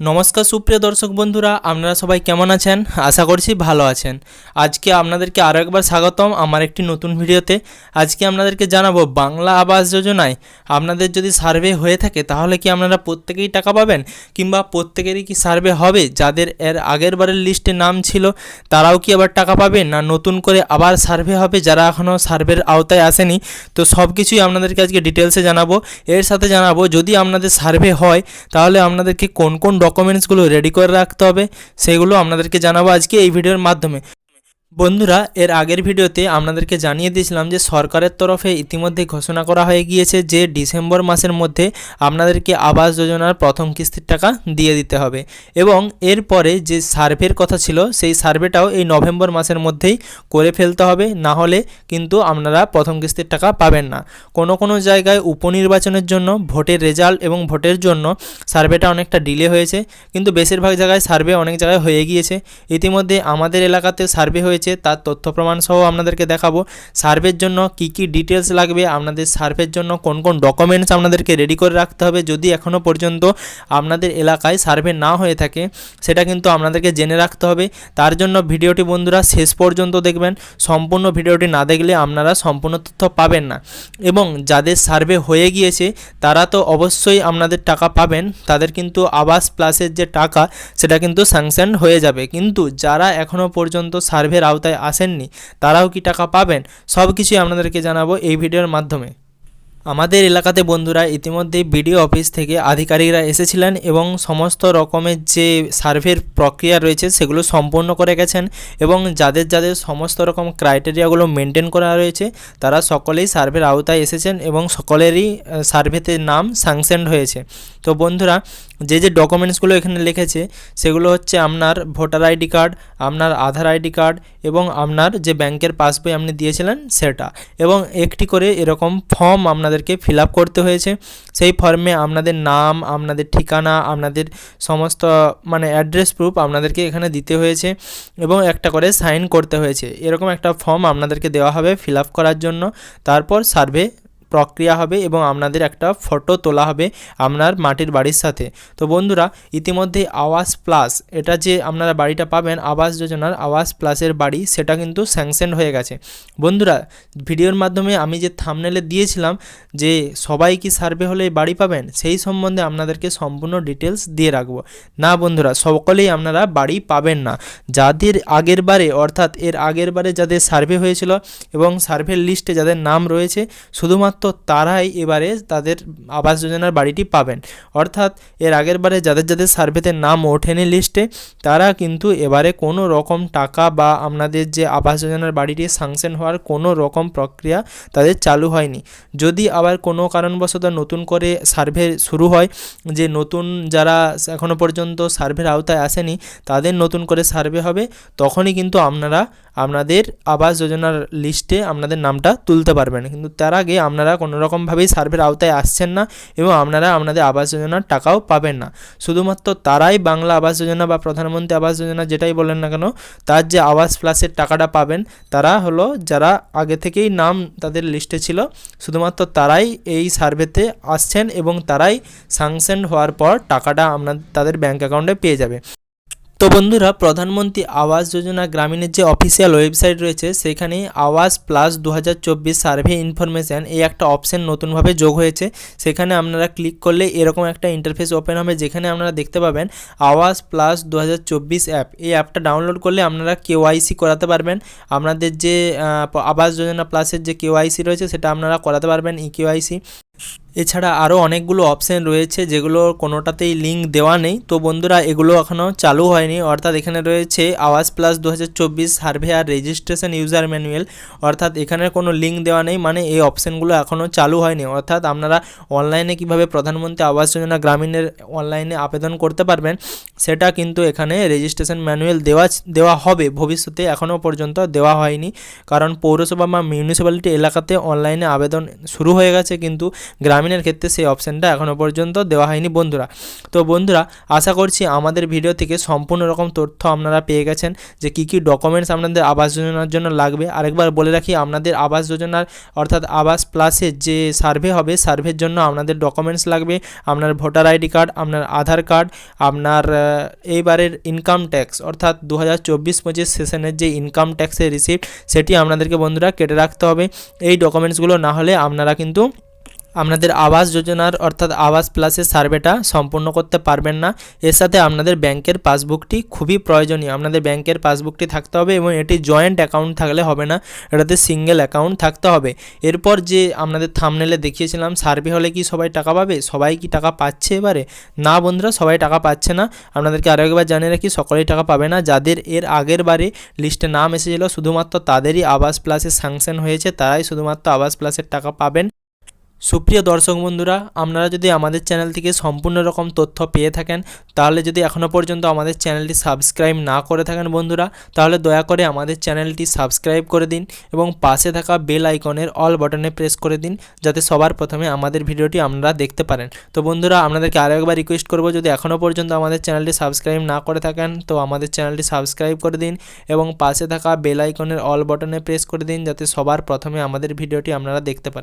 নমস্কার সুপ্রিয় দর্শক বন্ধুরা, আপনারা সবাই কেমন আছেন? আশা করছি ভালো আছেন। আজকে আপনাদেরকে আরও একবার স্বাগতম আমার একটি নতুন ভিডিওতে। আজকে আপনাদেরকে জানাব বাংলা আবাস যোজনায় আপনাদের যদি সার্ভে হয়ে থাকে, তাহলে কি আপনারা প্রত্যেকেই টাকা পাবেন? কিংবা প্রত্যেকেরই কি সার্ভে হবে? যাদের এর আগের বারের লিস্টে নাম ছিল, তারাও কি আবার টাকা পাবে? না নতুন করে আবার সার্ভে হবে যারা এখনও সার্ভের আওতায় আসেনি? তো সব কিছুই আপনাদেরকে আজকে ডিটেলসে জানাব। এর সাথে জানাব, যদি আপনাদের সার্ভে হয়, তাহলে আপনাদেরকে কোন কোন ডকুমেন্টসগুলো রেডি করে রাখতে হবে সেগুলো আপনাদেরকে জানাব আজকে এই ভিডিওর মাধ্যমে। বন্ধুরা, এর আগের ভিডিওতে আপনাদেরকে জানিয়ে দিয়েছিলাম যে সরকারের তরফে ইতিমধ্যে ঘোষণা করা হয়ে গিয়েছে যে ডিসেম্বর মাসের মধ্যে আপনাদেরকে আবাস যোজনার প্রথম কিস্তির টাকা দিয়ে দিতে হবে। এবং এরপরে যে সার্ভের কথা ছিল, সেই সার্ভেটাও এই নভেম্বর মাসের মধ্যেই করে ফেলতে হবে। না হলে কিন্তু আপনারা প্রথম কিস্তির টাকা পাবেন না। কোনো কোনো জায়গায় উপনির্বাচনের জন্য ভোটের রেজাল্ট এবং ভোটের জন্য সার্ভেটা অনেকটা ডিলে হয়েছে। কিন্তু বেশিরভাগ জায়গায় সার্ভে অনেক জায়গায় হয়ে গিয়েছে। ইতিমধ্যে আমাদের এলাকাতে সার্ভে হয়েছে তার তথ্য প্রমাণ সহ আপনাদেরকে দেখাবো। সার্ভের জন্য কি কি ডিটেলস লাগবে, আপনাদের সার্ভের জন্য কোন কোন ডকুমেন্টস আপনাদেরকে রেডি করে রাখতে হবে, যদি এখনও পর্যন্ত আপনাদের এলাকায় সার্ভে না হয়ে থাকে, সেটা কিন্তু আপনাদেরকে জেনে রাখতে হবে। তার জন্য ভিডিওটি বন্ধুরা শেষ পর্যন্ত দেখবেন, সম্পূর্ণ ভিডিওটি না দেখলে আপনারা সম্পূর্ণ তথ্য পাবেন না। এবং যাদের সার্ভে হয়ে গিয়েছে, তারা তো অবশ্যই আপনাদের টাকা পাবেন, তাদের কিন্তু আবাস প্লাসের যে টাকা, সেটা কিন্তু স্যাংশন হয়ে যাবে। কিন্তু যারা এখনও পর্যন্ত সার্ভের আওতায় আসেননি, তারাও কি টাকা পাবেন? সব কিছুই আপনাদেরকে জানাব এই ভিডিওর মাধ্যমে। আমাদের এলাকাতে বন্ধুরা ইতিমধ্যেই বিডিও অফিস থেকে আধিকারিকরা এসেছিলেন এবং সমস্ত রকমের যে সার্ভের প্রক্রিয়া রয়েছে সেগুলো সম্পূর্ণ করে গেছেন এবং যাদের যাদের সমস্ত রকম ক্রাইটেরিয়াগুলো মেনটেন করা রয়েছে, তারা সকলেই সার্ভের আওতায় এসেছেন এবং সকলেরই সার্ভেতে নাম স্যাংশনড হয়েছে। তো বন্ধুরা যে যে ডকুমেন্টসগুলো এখানে লিখেছে, সেগুলো হচ্ছে আপনার ভোটার আইডি কার্ড, আপনার আধার আইডি কার্ড এবং আপনার যে ব্যাংকের পাসবই আপনি দিয়েছিলেন সেটা। এবং একটি করে এরকম ফর্ম আপনাদেরকে ফিল করতে হয়েছে। সেই ফর্মে আপনাদের নাম, আপনাদের ঠিকানা, আপনাদের সমস্ত মানে অ্যাড্রেস প্রুফ আপনাদেরকে এখানে দিতে হয়েছে এবং একটা করে সাইন করতে হয়েছে। এরকম একটা ফর্ম আপনাদেরকে দেওয়া হবে ফিল করার জন্য। তারপর সার্ভে প্রক্রিয়া হবে এবং আপনাদের একটা ফটো তোলা হবে আপনার মাটির বাড়ির সাথে। তো বন্ধুরা, ইতিমধ্যে আওয়াজ প্লাস, এটা যে আপনারা বাড়িটা পাবেন, আবাস যোজনার আওয়াজ প্লাসের বাড়ি, সেটা কিন্তু স্যাংশন হয়ে গেছে। বন্ধুরা, ভিডিওর মাধ্যমে আমি যে থামনেলে দিয়েছিলাম যে সবাই কি সার্ভে হলে বাড়ি পাবেন, সেই সম্বন্ধে আপনাদেরকে সম্পূর্ণ ডিটেলস দিয়ে রাখব। না বন্ধুরা, সকলেই আপনারা বাড়ি পাবেন না। যাদের আগের বারে, অর্থাৎ এর আগের বারে যাদের সার্ভে হয়েছিল এবং সার্ভের লিস্টে যাদের নাম রয়েছে, শুধুমাত্র তারাই এবারে তাদের আবাস যোজনার বাড়িটি পাবেন। অর্থাৎ এর আগের বারে যাদের যাদের সার্ভেতে নাম ওঠেনি লিস্টে, তারা কিন্তু এবারে কোনো রকম টাকা বা আপনাদের যে আবাস যোজনার বাড়িটি সাংশন হওয়ার কোনো রকম প্রক্রিয়া তাদের চালু হয়নি। যদি আবার কোনো কারণবশত নতুন করে সার্ভে শুরু হয়, যে নতুন যারা এখনও পর্যন্ত সার্ভের আওতায় আসেনি, তাদের নতুন করে সার্ভে হবে, তখনই কিন্তু আপনারা আপনাদের আবাস যোজনার লিস্টে আপনাদের নামটা তুলতে পারবেন। কিন্তু তার আগে আপনারা কোনো রকমভাবেই সার্ভের আওতায় আসছেন না এবং আপনারা আপনাদের আবাস যোজনার টাকাও পাবেন না। শুধুমাত্র তারাই বাংলা আবাস যোজনা বা প্রধানমন্ত্রী আবাস যোজনা যেটাই বলেন না কেন, তার যে আবাস প্লাসের টাকাটা পাবেন, তারা হলো যারা আগে থেকেই নাম তাদের লিস্টে ছিল, শুধুমাত্র তারাই এই সার্ভেতে আসছেন এবং তারাই সাংশন হওয়ার পর টাকাটা আপনার তাদের ব্যাঙ্ক অ্যাকাউন্টে পেয়ে যাবে। তো বন্ধুরা, প্রধানমন্ত্রী আবাস যোজনা গ্রামীণের যে অফিসিয়াল ওয়েবসাইট রয়েছে সেখানে আওয়াজ প্লাস দু হাজার চব্বিশ সার্ভে ইনফরমেশান এই একটা অপশন নতুনভাবে যোগ হয়েছে। সেখানে আপনারা ক্লিক করলে এরকম একটা ইন্টারফেস ওপেন হবে, যেখানে আপনারা দেখতে পাবেন আওয়াজ প্লাস দু হাজার চব্বিশ অ্যাপ এই অ্যাপটা ডাউনলোড করলে আপনারা কেওয়াইসি করাতে পারবেন। আপনাদের যে আবাস যোজনা প্লাসের যে কেওয়াইসি রয়েছে, সেটা আপনারা করাতে পারবেন ই কেওয়াইসি এছাড়া আরও অনেকগুলো অপশান রয়েছে যেগুলো কোনোটাতেই লিঙ্ক দেওয়া নেই। তো বন্ধুরা, এগুলো এখনও চালু হয়নি। অর্থাৎ এখানে রয়েছে আওয়াজ প্লাস দু হাজার সার্ভে আর রেজিস্ট্রেশন ইউজার ম্যানুয়াল অর্থাৎ এখানে কোনো লিঙ্ক দেওয়া নেই মানে এই অপশানগুলো এখনও চালু হয়নি। অর্থাৎ আপনারা অনলাইনে কীভাবে প্রধানমন্ত্রী আবাস যোজনা গ্রামীণের অনলাইনে আবেদন করতে পারবেন, সেটা কিন্তু এখানে রেজিস্ট্রেশন ম্যানুয়াল দেওয়া দেওয়া হবে। ভবিষ্যতে এখনও পর্যন্ত দেওয়া হয়নি। কারণ পৌরসভা বা মিউনিসিপ্যালিটি এলাকাতে অনলাইনে আবেদন শুরু হয়ে গেছে কিন্তু গ্রামীণের ক্ষেত্রে সেই অপশানটা এখনও পর্যন্ত দেওয়া হয়নি, বন্ধুরা। তো বন্ধুরা, আশা করছি আমাদের ভিডিও থেকে সম্পূর্ণ রকম তথ্য আপনারা পেয়ে গেছেন যে কী কী ডকুমেন্টস আপনাদের আবাস যোজনার জন্য লাগবে। আরেকবার বলে রাখি, আপনাদের আবাস যোজনার অর্থাৎ আবাস প্লাসের যে সার্ভে হবে সার্ভের জন্য আপনাদের ডকুমেন্টস লাগবে। আপনার ভোটার আইডি কার্ড আপনার আধার কার্ড আপনার এইবারের ইনকাম ট্যাক্স অর্থাৎ দু হাজার চব্বিশ পঁচিশ সেশনের যে ইনকাম ট্যাক্সের রিসিপ্ট সেটি আপনাদেরকে বন্ধুরা কেটে রাখতে হবে। এই ডকুমেন্টসগুলো না হলে আপনারা কিন্তু আপনাদের আবাস যোজনার অর্থাৎ আবাস প্লাসের সার্ভেটা সম্পূর্ণ করতে পারবেন না। এর সাথে আপনাদের ব্যাংকের পাসবুকটি খুবই প্রয়োজনীয়। আপনাদের ব্যাংকের পাসবুকটি থাকতে হবে এবং এটি জয়েন্ট অ্যাকাউন্ট থাকলে হবে না, এটাতে সিঙ্গেল অ্যাকাউন্ট থাকতে হবে। এরপর যে আপনাদের থামনেলে দেখিয়েছিলাম সার্ভে হলে কি সবাই টাকা পাবে? সবাই কি টাকা পাচ্ছে এবারে? না বন্ধুরা, সবাই টাকা পাচ্ছে না। আপনাদেরকে আরও একবার জানিয়ে রাখি, সকলেই টাকা পাবে না। যাদের এর আগের বারে লিস্টে নাম এসেছিল, শুধুমাত্র তাদেরই আবাস প্লাসে স্যাংশন হয়েছে, তারাই শুধুমাত্র আবাস প্লাসের টাকা পাবেন। সুপ্রিয় দর্শক বন্ধুরা, আপনারা যদি আমাদের চ্যানেল থেকে সম্পূর্ণ রকম তথ্য পেয়ে থাকেন, তাহলে যদি এখনও পর্যন্ত আমাদের চ্যানেলটি সাবস্ক্রাইব না করে থাকেন বন্ধুরা, তাহলে দয়া করে আমাদের চ্যানেলটি সাবস্ক্রাইব করে দিন এবং পাশে থাকা বেল আইকনের অল বাটনে প্রেস করে দিন, যাতে সবার প্রথমে আমাদের ভিডিওটি আপনারা দেখতে পারেন। তো বন্ধুরা, আপনাদেরকে আরও একবার রিকোয়েস্ট করব, যদি এখনও পর্যন্ত আমাদের চ্যানেলটি সাবস্ক্রাইব না করে থাকেন, তো আমাদের চ্যানেলটি সাবস্ক্রাইব করে দিন এবং পাশে থাকা বেল আইকনের অল বাটনে প্রেস করে দিন, যাতে সবার প্রথমে আমাদের ভিডিওটি আপনারা দেখতে পারেন।